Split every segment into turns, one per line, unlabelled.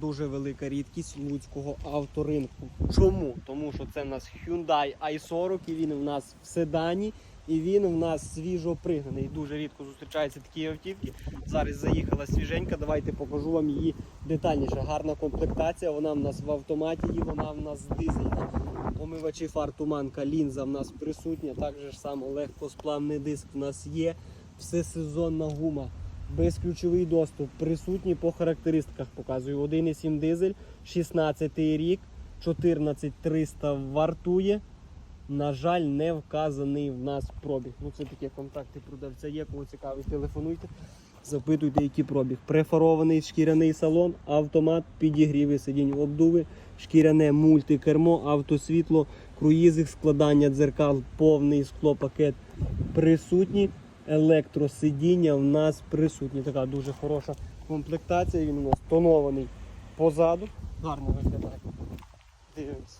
Дуже велика рідкість луцького авторинку. Чому? Тому що це в нас Hyundai i40, і він в нас в седані, і він в нас свіжо пригнаний. Дуже рідко зустрічаються такі автівки. Зараз заїхала свіженька. Давайте покажу вам її детальніше. Гарна комплектація. Вона в нас в автоматі і вона в нас дизельна. Омивачі фар туманка, лінза в нас присутня. Так же ж само легкосплавний диск в нас є. Всесезонна гума. Безключовий доступ присутній по характеристиках показую. 1,7 дизель, 16 рік, 14300 вартує. На жаль, не вказаний в нас пробіг. Ну це такі контакти продавця є, кого цікавить, телефонуйте, запитуйте, який пробіг. Префарований шкіряний салон, автомат, підігріви сидінь, обдуви, шкіряне мультикермо, автосвітло, круїзик, складання дзеркал, повний склопакет присутні. Електросидіння в нас присутні. Така дуже хороша комплектація. Він у нас тонований позаду. Гарно виглядає. Дивимося.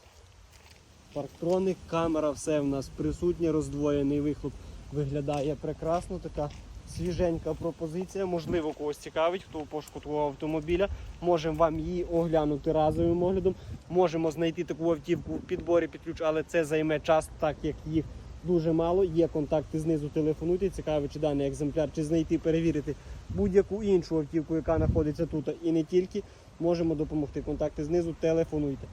Парктроник, камера, все в нас присутнє, роздвоєний вихлоп виглядає прекрасно. Така свіженька пропозиція. Можливо, когось цікавить, хто у пошуку твого автомобіля. Можемо вам її оглянути разовим оглядом. Можемо знайти таку автівку в підборі під ключ, але це займе час, так як їх дуже мало. Є контакти знизу, телефонуйте. Цікаво, чи даний екземпляр, чи знайти, перевірити будь-яку іншу автівку, яка знаходиться тут, і не тільки. Можемо допомогти. Контакти знизу, телефонуйте.